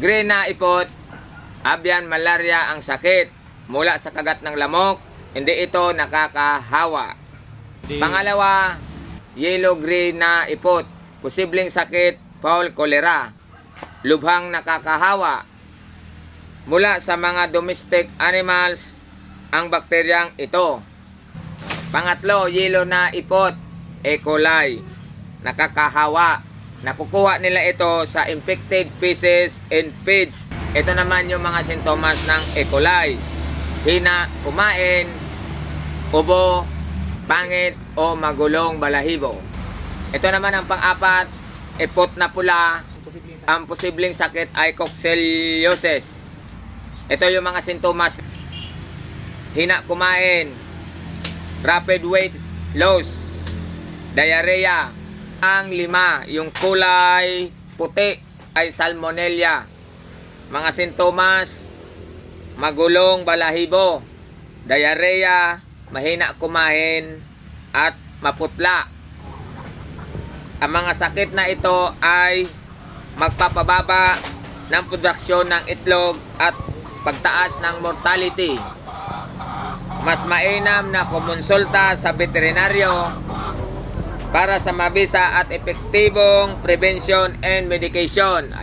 Green na ipot, avian malaria ang sakit mula sa kagat ng lamok, hindi ito nakakahawa. Pangalawa, yellow green na ipot, posibleng sakit, foul cholera, lubhang nakakahawa. Mula sa mga domestic animals, ang bakteryang ito. Pangatlo, yellow na ipot, E. coli, nakakahawa. Nakukuha nila ito sa infected pieces and feeds. Ito naman yung mga sintomas ng E. coli. Hina, kumain, ubo, pangit o magulong balahibo. Ito naman ang pang-apat, ipot na pula. Ang posibleng sakit ay coccidiosis. Ito yung mga sintomas. Hina kumain, rapid weight loss, diarrhea. Ang lima, yung kulay puti ay salmonella. Mga sintomas, magulong balahibo, diarrhea, mahina kumain, at maputla. Ang mga sakit na ito ay magpapababa ng produksyon ng itlog at pagtaas ng mortality. Mas mainam na kumonsulta sa veterinaryo para sa mabisa at epektibong prevention and medication.